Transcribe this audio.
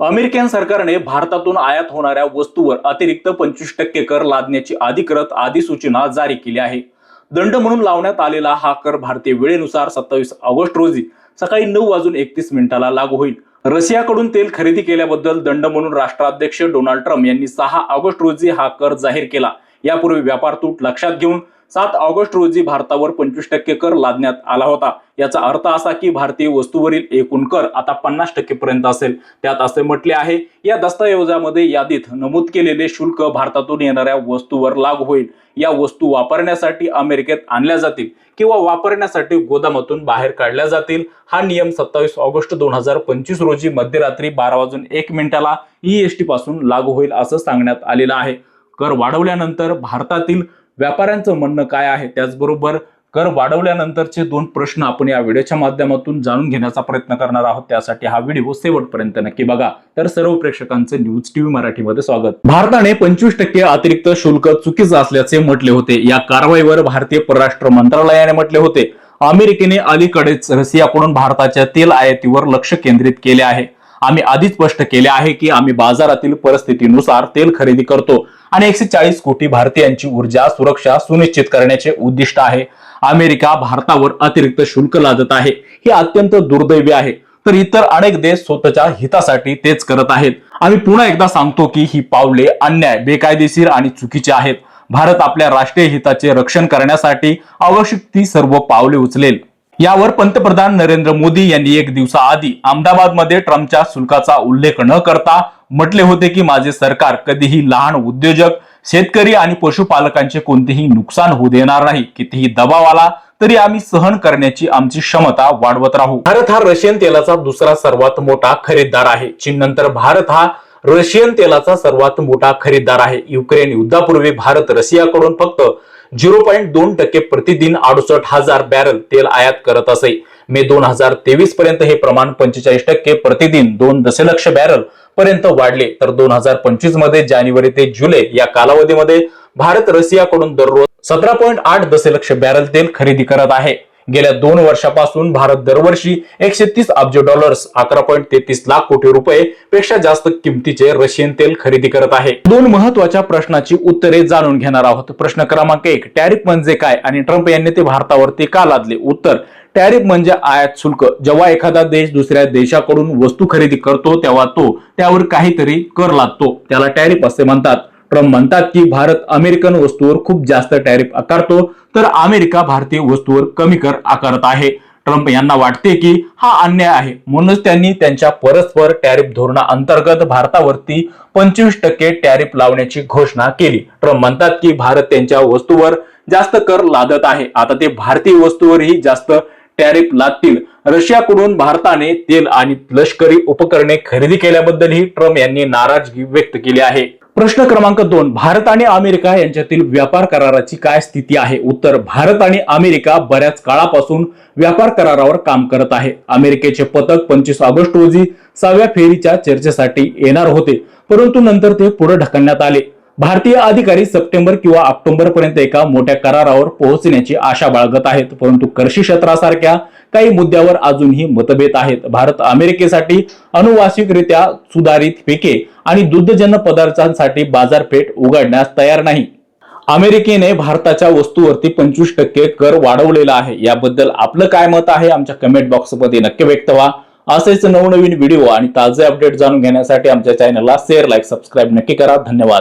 American सरकारने भारतातून आयात होणाऱ्या वस्तूवर अतिरिक्त पंचवीस टक्के कर लादण्याची अधिकृत अधिसूचना जारी केली आहे. दंड म्हणून लावण्यात आलेला हा कर भारतीय वेळेनुसार सत्तावीस ऑगस्ट रोजी सकाळी नऊ वाजून एकतीस मिनिटाला लागू होईल. रशियाकडून तेल खरेदी केल्याबद्दल दंड म्हणून राष्ट्राध्यक्ष डोनाल्ड ट्रम्प यांनी सहा ऑगस्ट रोजी हा कर जाहीर केला. यापूर्वी व्यापार तूट लक्षात घेऊन सात ऑगस्ट रोजी भारतावर पंचवीस टक्के कर लादण्यात आला होता. याचा अर्थ असा की भारतीय वस्तूवरील एकूण कर आता पन्नास टक्के पर्यंत असेल. त्यात असे म्हटले आहे या दस्तऐवजामध्ये यादीत नमूद केलेले शुल्क भारतातून येणाऱ्या वस्तूवर लागू होईल. या वस्तू वापरण्यासाठी अमेरिकेत आणल्या जातील किंवा वापरण्यासाठी गोदामातून बाहेर काढल्या जातील. हा नियम सत्तावीस ऑगस्ट दोन हजार पंचवीस रोजी मध्यरात्री बारा वाजून एक मिनिटाला ई एस टी पासून लागू होईल असं सांगण्यात आलेलं आहे. कर वाढवल्यानंतर भारतातील व्यापाऱ्यांचं म्हणणं काय आहे? त्याचबरोबर कर वाढवल्यानंतरचे दोन प्रश्न आपण या व्हिडिओच्या माध्यमातून जाणून घेण्याचा प्रयत्न करणार आहोत. त्यासाठी हा व्हिडिओ शेवटपर्यंत नक्की बघा. तर सर्व प्रेक्षकांचं न्यूज टीव्ही मराठीमध्ये स्वागत. भारताने पंचवीस टक्के अतिरिक्त शुल्क चुकीचं असल्याचे म्हटले होते. या कारवाईवर भारतीय परराष्ट्र मंत्रालयाने म्हटले होते. अमेरिकेने अलीकडेच रशियाकडून भारताच्या तेल आयातीवर लक्ष केंद्रित केले आहे. आम्ही आधीच स्पष्ट केले आहे की आम्ही बाजारातील परिस्थितीनुसार तेल खरेदी करतो आणि एकशे चाळीस कोटी भारतीयांची ऊर्जा सुरक्षा सुनिश्चित करण्याचे उद्दिष्ट आहे. अमेरिका भारतावर अतिरिक्त शुल्क लादत आहे. हे अत्यंत दुर्दैवी आहे. तर इतर अनेक देश स्वतःच्या हितासाठी तेच करत आहेत. आम्ही पुन्हा एकदा सांगतो की ही पावले अन्याय बेकायदेशीर आणि चुकीचे आहेत. भारत आपल्या राष्ट्रीय हिताचे रक्षण करण्यासाठी आवश्यक ती सर्व पावले उचलेल. यावर पंतप्रधान नरेंद्र मोदी यांनी एक दिवसाआधी अहमदाबादमध्ये ट्रम्पच्या शुल्काचा उल्लेख न करता म्हटले होते की माझे सरकार कधीही लहान उद्योजक शेतकरी आणि पशुपालकांचे कोणतेही नुकसान होऊ देणार नाही. कितीही दबाव आला तरी आम्ही सहन करण्याची आमची क्षमता वाढवत राहू. भारत हा रशियन तेलाचा दुसरा सर्वात मोठा खरेदीदार आहे. चीन नंतर भारत हा रशियन तेलाचा सर्वात मोठा खरेदीदार आहे. युक्रेन युद्धापूर्वी भारत रशियाकडून फक्त झिरो पॉईंट दोन टक्के प्रतिदिन अडुसष्ट हजार बॅरल तेल आयात करत असे. मे दोन हजार तेवीस पर्यंत हे प्रमाण पंचेचाळीस टक्के प्रतिदिन दोन दशलक्ष बॅरल पर्यंत वाढले. तर दोन हजार पंचवीसमध्ये जानेवारी ते जुलै या कालावधीमध्ये भारत रशियाकडून दररोज सतरा पॉईंट आठ दशलक्ष बॅरल तेल खरेदी करत आहे. गेल्या दोन वर्षापासून भारत दरवर्षी एकशे तीस अब्ज डॉलर्स अकरा पॉईंट तेहतीस लाख कोटी रुपये पेक्षा जास्त किमतीचे रशियन तेल खरेदी करत आहे. दोन महत्त्वाच्या प्रश्नाची उत्तरे जाणून घेणार आहोत. प्रश्न क्रमांक एक टॅरिफ म्हणजे काय? आणि ट्रम्प यांनी ते भारतावरती का लादले? उत्तर टॅरिफ म्हणजे आयात शुल्क. जेव्हा एखादा देश दुसऱ्या देशाकडून वस्तू खरेदी करतो तेव्हा तो त्यावर काहीतरी कर लागतो त्याला टॅरिफ असे म्हणतात. ट्रम्प म्हणतात की भारत अमेरिकन वस्तूवर खूप जास्त टॅरिफ आकारतो तर अमेरिका भारतीय वस्तूवर कमी कर आकारत आहे. ट्रम्प यांना वाटते की हा अन्याय आहे. म्हणूनच त्यांनी त्यांच्या परस्पर टॅरिफ धोरणा अंतर्गत भारतावरती पंचवीस टक्के टॅरिफ लावण्याची घोषणा केली. ट्रम्प म्हणतात की भारत त्यांच्या वस्तूवर जास्त कर लादत आहे. आता ते भारतीय वस्तूवरही जास्त टॅरिफ लादतील रशियाकडून भारताने तेल आणि लष्करी उपकरणे खरेदी केल्याबद्दलही ट्रम्प यांनी नाराजगी व्यक्त केली आहे. प्रश्न क्रमांक दोन भारत आणि अमेरिका यांच्यातील व्यापार कराराची काय स्थिती आहे? उत्तर भारत आणि अमेरिका बऱ्याच काळापासून व्यापार करारावर काम करत आहे. अमेरिकेचे पथक पंचवीस ऑगस्ट रोजी सहाव्या फेरीच्या चर्चेसाठी येणार होते परंतु नंतर ते पुढे ढकलण्यात आले. भारतीय अधिकारी सप्टेंबर किंवा ऑक्टोबर पर्यंत एका मोठ्या करारावर पोहोचण्याची आशा बाळगत आहेत. परंतु कृषी क्षेत्रासारख्या काही मुद्द्यावर अजूनही मतभेद आहेत. भारत अमेरिकेसाठी अनुवांशिकरित्या सुधारित पिके आणि दुग्धजन्य पदार्थांसाठी बाजारपेठ उघडण्यास तयार नाही. अमेरिकेने भारताच्या वस्तूवरती पंचवीस टक्के कर वाढवलेला आहे. याबद्दल आपलं काय मत आहे? आमच्या कमेंट बॉक्समध्ये नक्की व्यक्त व्हा. असेच नवनवीन व्हिडिओ आणि ताजे अपडेट जाणून घेण्यासाठी आमच्या चॅनलला शेअर लाईक सबस्क्राईब नक्की करा. धन्यवाद.